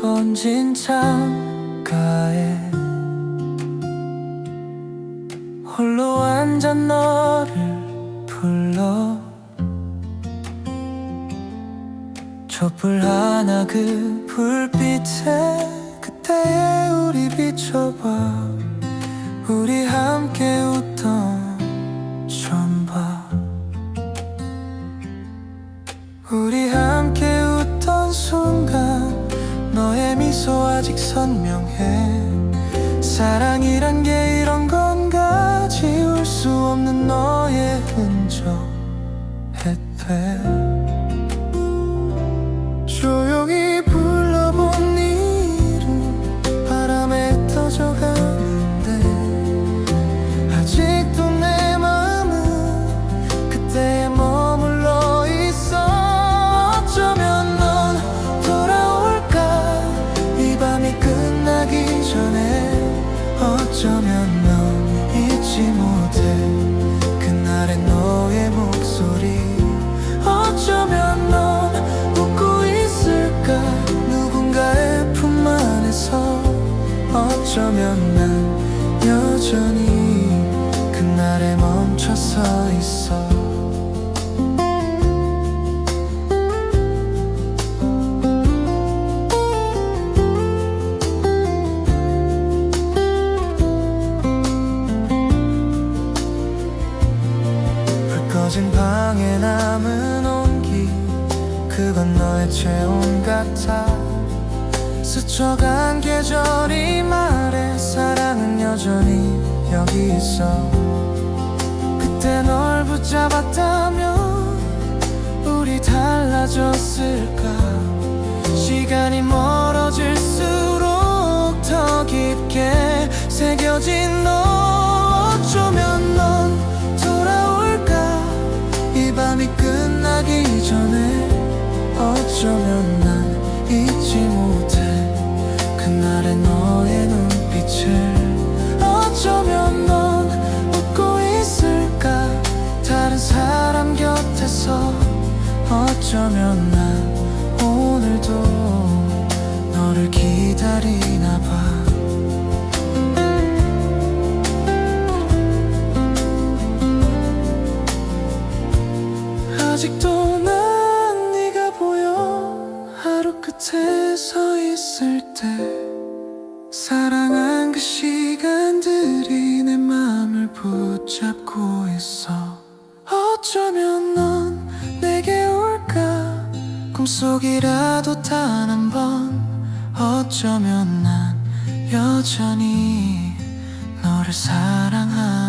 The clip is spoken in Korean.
번진 창가에 홀로 앉아 너를 불러 촛불 하나 그 불빛에 그때의 우리 비춰봐 우리 함께 웃 아직 선명해. 사랑이란 게 서 있어. 불 꺼진 방에 남은 온기 그건 너의 체온 같아. 스쳐간 계절이 말해 사랑은 여전히 여기 있어 붙잡았다면 우리 달라졌을까? 시간이 멀어질수록 더 깊게 새겨진 너 어쩌면 넌 돌아올까? 이 밤이 끝나기 전에 어쩌면 난 잊지 못해. 그날의 너의 눈빛을 어쩌면 난 오늘도 너를 기다리나 봐. 아직도 난 네가 보여 하루 끝에 꿈속이라도 단 한 번 어쩌면 난 여전히 너를 사랑하